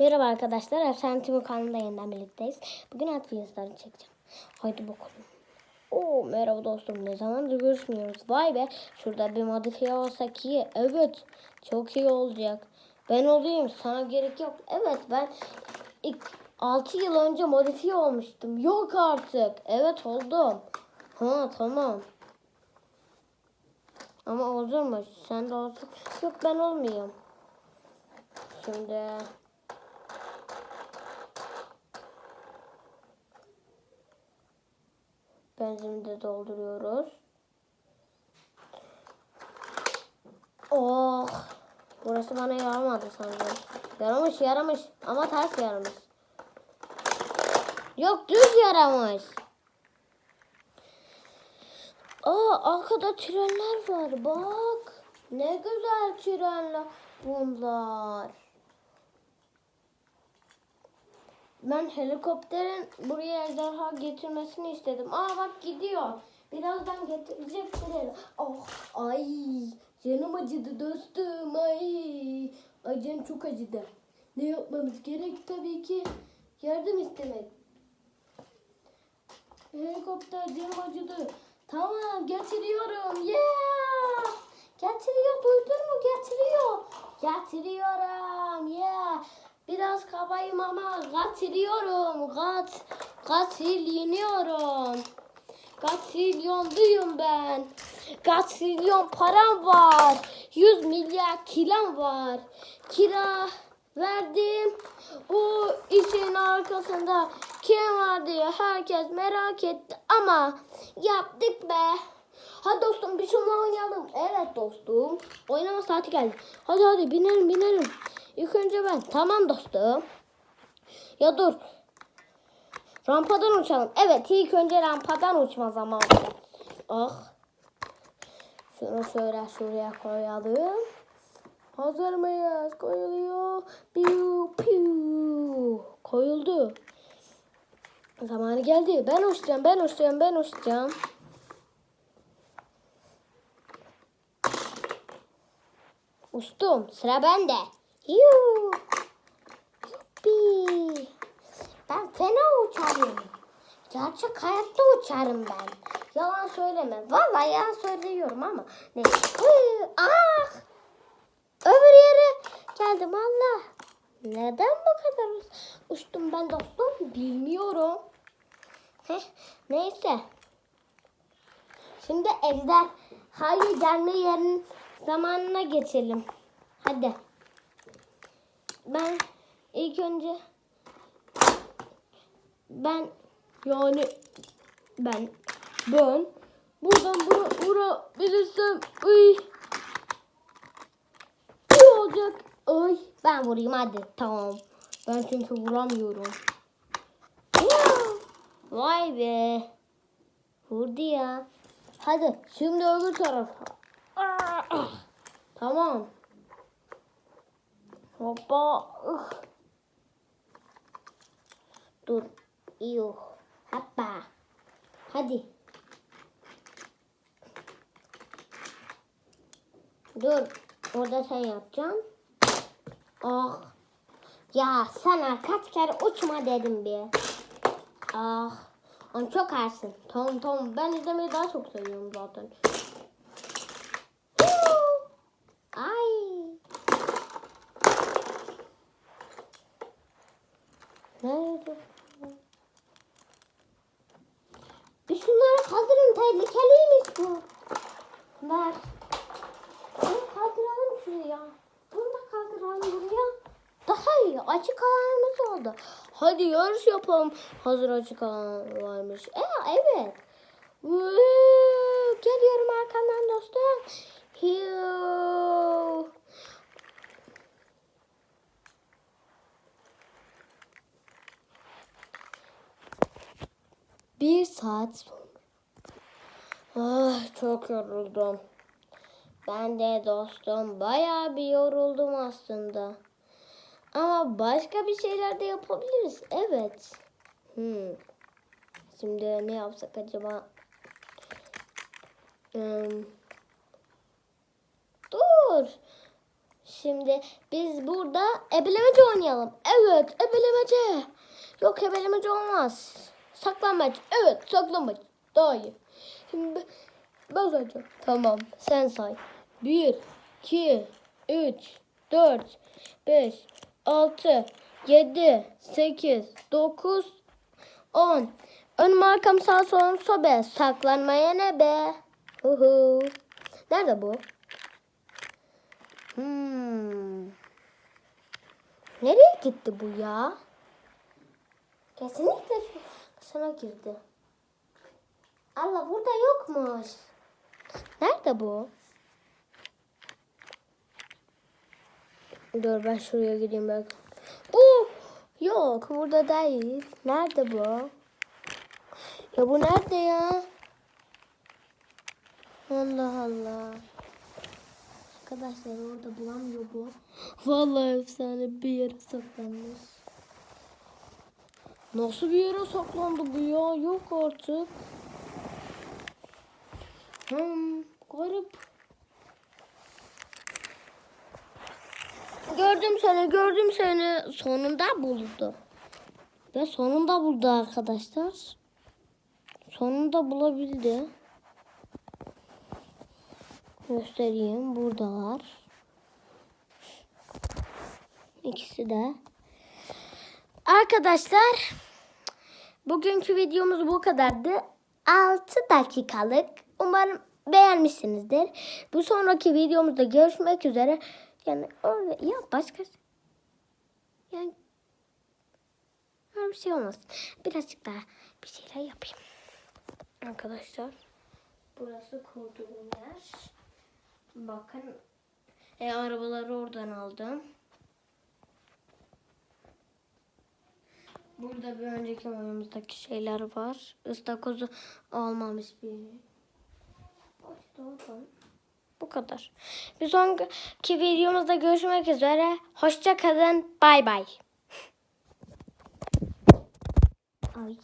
Merhaba arkadaşlar. Efsane Timur kanalında yeniden birlikteyiz. Bugün at videolarını çekeceğim. Haydi bakalım. Oo merhaba dostum. Ne zamandır görüşmüyoruz. Vay be. Şurada bir modifiye olsak iyi. Evet. Çok iyi olacak. Ben olayım. Sana gerek yok. Evet ben ilk 6 yıl önce modifiye olmuştum. Yok artık. Evet oldum. Ha tamam. Ama olurmuş. Sen de olsun. Yok ben olmayayım. Şimdi benzini de dolduruyoruz. Oh. Burası bana yaramadı sanırım. Yaramış yaramış ama ters yaramış. Yok düz yaramış. Aa arkada trenler var bak. Ne güzel trenler bunlar. Ben helikopterin buraya ejderha getirmesini istedim. Aa bak gidiyor. Birazdan getirecektir. Oh ay canım acıdı dostum ay. Ay canım çok acıdı. Ne yapmamız gerek tabii ki yardım istemek. Helikopter canım acıdı. Tamam getiriyorum. Yeah! Getiriyor duydun mu? Getiriyor. Getiriyorum. Yeah. Biraz kabayım ama getiriyorum. Gat, gatrilyeniyorum. Gatrilyonluyum ben. Gatrilyon param var. 100 milyar kiram var. Kira verdim. O işin arkasında kim var diye herkes merak etti ama yaptık be. Hadi dostum bir şunla oynayalım. Evet dostum. Oynama saati geldi. Hadi hadi binelim binelim. İlk önce ben. Tamam dostum. Ya dur. Rampadan uçalım. Evet ilk önce rampadan uçma zamanı. Ah. Şunu şöyle şuraya koyalım. Hazır mıyız? Koyuluyor. Piu piu. Koyuldu. Zamanı geldi. Ben uçacağım, ben uçacağım, ben uçacağım. Uçtum. Sıra bende. Yuu. Yuppi. Ben fena uçarım. Gerçek hayatta uçarım ben. Yalan söyleme. Vallahi yalan söylüyorum ama. Ne? Ah! Öbür yere geldim Allah. Neden bu kadar uç- uçtum ben dostum? Bilmiyorum. Heh, neyse. Şimdi ejder hayır gelme yerinin zamanına geçelim. Hadi. Ben ilk önce ben yani ben ben buradan bura vurabilirsem uy iyi olacak. Ay ben vurayım hadi tamam. Ben çünkü vuramıyorum. Vay be. Vurdu ya. Hadi şimdi öbür tarafa. Ah, ah. Tamam. Hoppa. ıh. Dur. Yuh. Hoppa. Hadi. Dur. Orada sen yapacaksın. Ah. Ya sana kaç kere uçma dedim bir. Ah. Ama çok ersin. Tamam tamam. Ben izlemeyi daha çok seviyorum zaten. Huu. Ay. Nerede? Bir şunları kaldırın. Tehlikeliymiş bu. Ver. Bunu kaldıralım şuraya. Bunu da kaldıralım buraya. Daha iyi. Açık alanımız oldu. Hadi yarış yapalım. Hazır açık alan varmış. E, evet. Geliyorum arkandan dostum. Hiu. Bir saat sonra. Ah, çok yoruldum. Ben de dostum bayağı bir yoruldum aslında. Ama başka bir şeyler de yapabiliriz. Evet. Hmm. Şimdi ne yapsak acaba? Hmm. Dur. Şimdi biz burada ebelemece oynayalım. Evet ebelemece. Yok ebelemece olmaz. Saklanmaç. Evet saklanmaç. Daha iyi. Şimdi ben sayacağım. Tamam sen say. 1, 2, 3, 4, 5, 6, 7, 8, 9, 10. Önüm arkam sağ solum sobe. Saklanmaya ne be? Uhu. Nerede bu? Hmm. Nereye gitti bu ya? Kesinlikle sana girdi. Allah burada yokmuş. Nerede bu? Dur ben şuraya gideyim bak. Oo, yok burada değil. Nerede bu? Ya bu nerede ya? Allah Allah. Arkadaşlar orada bulamıyor bu. Vallahi efsane bir yere saklanmış. Nasıl bir yere saklandı bu ya? Yok artık. Hmm, garip. Gördüm seni, gördüm seni. Sonunda buldu. Ve sonunda buldu arkadaşlar. Sonunda bulabildi. Göstereyim. Buradalar. İkisi de. Arkadaşlar bugünkü videomuz bu kadardı. 6 dakikalık. Umarım beğenmişsinizdir. Bu sonraki videomuzda görüşmek üzere. Yani orada ya başka yani öyle bir şey olmaz. Birazcık daha bir şeyler yapayım. Arkadaşlar burası kurduğum yer. Bakın e, arabaları oradan aldım. Burada bir önceki oyunumuzdaki şeyler var. Istakozu olmamış bir. Oradan. Bu kadar. Bir sonraki videomuzda görüşmek üzere. Hoşça kalın. Bay bay. Ay.